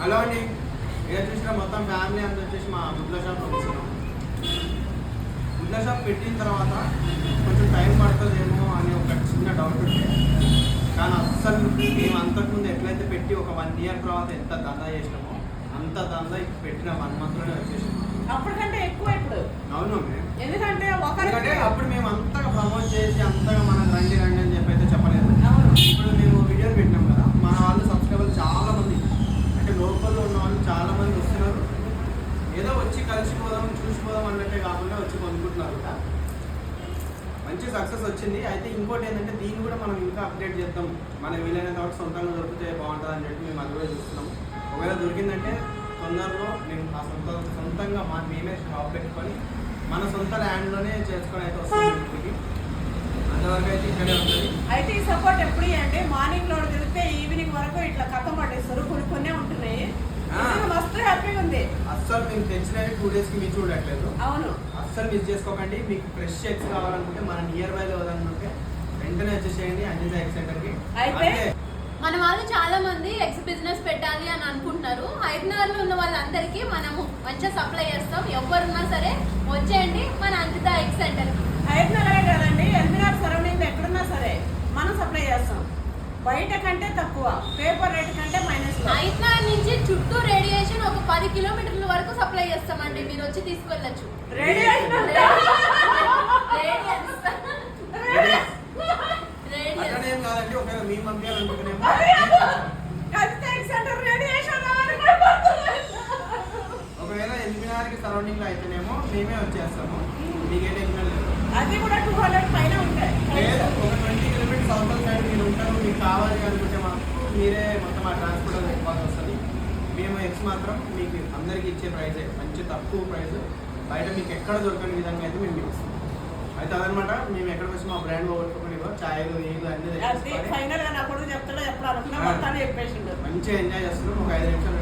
Hello అండి. ఏదో చూసినా మొత్తం ఫ్యామిలీ అంతా వచ్చేసి మా ముద్ల షాప్ వచ్చినాం ముద్ల షాప్ పెట్టిన తర్వాత కొంచెం టైం పడుతుందేమో అని ఒక చిన్న డౌట్ ఉండే. కానీ అస్సలు మేము అంతకుముందు ఎట్లయితే పెట్టి ఒక వన్ ఇయర్ తర్వాత ఎంత దందా చేసినామో అంత దందా ఇప్పుడు పెట్టిన వన్ మంత్లోనే వచ్చేసాం అప్పటికంటే ఎక్కువ ఇప్పుడు. అవును ఎందుకంటే అప్పుడు మేము అంతగా ప్రమోట్ చేసి అంతగా మనం రండి రండి అని చెప్పి అయితే చెప్పలేదు అవును ఇప్పుడు మేము వీడియోలు పెట్టినాం కదా మన వాళ్ళు సబ్స్క్రైబర్లు చాలా మంది అంటే లోకల్లో ఉన్న వాళ్ళు చాలా మంది వస్తున్నారు ఏదో వచ్చి కలిసిపోదాం చూసిపోదాం అన్నట్టే కాకుండా వచ్చి కొనుక్కుంటున్నారు కూడా. మంచి సక్సెస్ వచ్చింది. అయితే ఇంకోటి ఏంటంటే దీన్ని కూడా మనం ఇంకా అప్డేట్ చేద్దాం. మనకి వీలైన వరకు సొంతంగా దొరికితే బాగుంటుంది అని చెప్పి మేము అది కూడా చూస్తున్నాం. ఒకవేళ దొరికిందంటే తొందరలో మేము ఆ సొంత సొంతంగా మా మేమే షాప్ పెట్టుకొని మన సొంత ల్యాండ్లోనే చేసుకొని అయితే వస్తాం ఇంటికి అంతవరకు అయితే ఇక్కడే ఉంటుంది. అయితే ఈ సపోర్ట్ ఎప్పుడు అంటే మార్నింగ్లో తిరిగితే ఈవినింగ్ వరకు ఇట్లా కథ పట్టేస్తారు. మేము తెచ్చినవి టూ డేస్కి మీరు చూడట్లేదు. అవును. అస్సలు మిస్ చేసుకోకండి. మీకు ఫ్రెష్ షేక్స్ కావాలనుకుంటే మన నియర్ బైలో వదలనుకుంటే వెంటనే వచ్చేసేయండి అన్ని ఎగ్ సెంటర్కి అయితే మన వాళ్ళు చాలా మంది ఎగ్స్ బిజినెస్ పెట్టాలి అని అనుకుంటున్నారు. హైదరాబాద్లో ఉన్న వాళ్ళందరికీ మనము మంచిగా సప్లై చేస్తాం. ఎవరున్నా సరే వచ్చేయండి. మన అంకిత ఎగ్ సెంటర్ హైదరాబాద్ కదండి ఎల్బీఆర్ సరౌండింగ్ ఎక్కడున్నా సరే మనం సప్లై చేస్తాం బయట కంటే తక్కువ. పేపర్ రేట్ కంటే మైనస్ హైదరాబాద్ నుంచి చుట్టూ రేడియేషన్ ఒక పది కిలోమీటర్ల వరకు సప్లై చేస్తామండి. మీరు వచ్చి తీసుకెళ్ళచ్చు. రేడియేషన్ ఒకవేళ మీ పంపించాలనుకుంటేనేమో సెంటర్ రేడియేషన్ ఒకవేళ ఎల్బీఆర్కి సరౌండింగ్లో అయితేనేమో మేమే వచ్చేస్తాము. మీకే టెన్షన్ లేదు. అది కూడా టూ హండ్రెడ్ ఉంటారు మీకు కావాలి అనుకుంటే మాకు మీరే మొత్తం ఆ ట్రాన్స్పోర్ట్ ఇవ్వాల్సి వస్తుంది. మేము ఎక్స్ మాత్రం మీకు అందరికీ ఇచ్చే ప్రైజే మంచి తక్కువ ప్రైస్ బయట మీకు ఎక్కడ దొరకని విధంగా అయితే మేము మీకు అయితే అదనమాట మేము ఎక్కడికి వచ్చి మా బ్రాండ్ పోగొట్టుకుని చాయలు ఏలు అన్ని మంచిగా ఎంజాయ్ చేస్తున్నాం. ఒక ఐదు నిమిషాలు